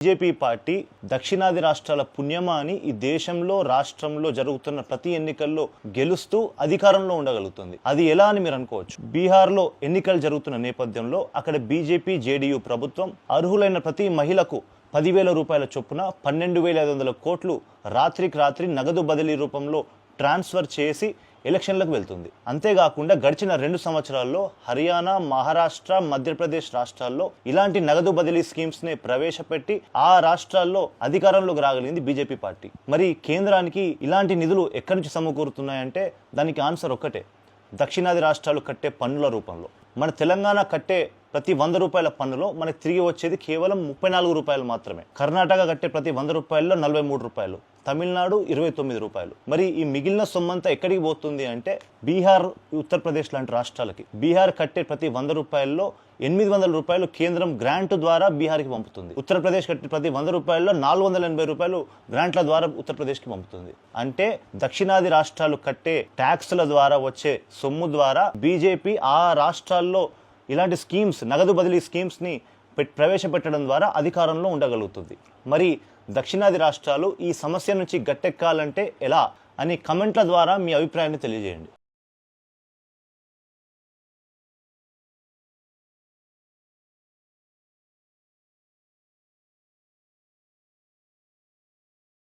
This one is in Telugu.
బీజేపీ పార్టీ దక్షిణాది రాష్ట్రాల పుణ్యమా అని ఈ దేశంలో రాష్ట్రంలో జరుగుతున్న ప్రతి ఎన్నికల్లో గెలుస్తూ అధికారంలో ఉండగలుగుతుంది. అది ఎలా అని మీరు అనుకోవచ్చు? బీహార్లో ఎన్నికలు జరుగుతున్న నేపథ్యంలో అక్కడ బీజేపీ జేడీయూ ప్రభుత్వం అర్హులైన ప్రతి మహిళకు పదివేల రూపాయల చొప్పున పన్నెండు వేల ఐదు వందల కోట్లు రాత్రికి రాత్రి నగదు బదిలీ రూపంలో ట్రాన్స్ఫర్ చేసి ఎలక్షన్లకు వెళ్తుంది. అంతేకాకుండా గడిచిన రెండు సంవత్సరాల్లో హర్యానా మహారాష్ట్ర మధ్యప్రదేశ్ రాష్ట్రాల్లో ఇలాంటి నగదు బదిలీ స్కీమ్స్ని ప్రవేశపెట్టి ఆ రాష్ట్రాల్లో అధికారంలోకి రాగలిగింది బీజేపీ పార్టీ. మరి కేంద్రానికి ఇలాంటి నిధులు ఎక్కడి నుంచి సమకూరుతున్నాయంటే దానికి ఆన్సర్ ఒక్కటే. దక్షిణాది రాష్ట్రాలు కట్టే పన్నుల రూపంలో. మన తెలంగాణ కట్టే ప్రతి వంద రూపాయల పన్నులో మనకి తిరిగి వచ్చేది కేవలం ముప్పై నాలుగు రూపాయలు మాత్రమే. కర్ణాటక కట్టే ప్రతి వంద రూపాయల్లో నలభై మూడు రూపాయలు. తమిళనాడు ఇరవై తొమ్మిది రూపాయలు. మరి ఈ మిగిలిన సొమ్మంతా ఎక్కడికి పోతుంది అంటే బీహార్ ఉత్తరప్రదేశ్ లాంటి రాష్ట్రాలకి. బీహార్ కట్టే ప్రతి వంద రూపాయల్లో ఎనిమిది వందల రూపాయలు కేంద్రం గ్రాంట్ ద్వారా బీహార్కి పంపుతుంది. ఉత్తరప్రదేశ్ కట్టే ప్రతి వంద రూపాయల్లో నాలుగు వందల ఎనభై రూపాయలు గ్రాంట్ల ద్వారా ఉత్తరప్రదేశ్కి పంపుతుంది. అంటే దక్షిణాది రాష్ట్రాలు కట్టే ట్యాక్స్ల ద్వారా వచ్చే సొమ్ము ద్వారా బీజేపీ ఆ రాష్ట్రాల్లో ఇలాంటి స్కీమ్స్ నగదు బదిలీ స్కీమ్స్ని పెట్- ప్రవేశపెట్టడం ద్వారా అధికారంలో ఉండగలుగుతుంది. మరి దక్షిణాది రాష్ట్రాలు ఈ సమస్య నుంచి గట్టెక్కాలంటే ఎలా? అని కమెంట్ల ద్వారా మీ అభిప్రాయాన్ని తెలియజేయండి.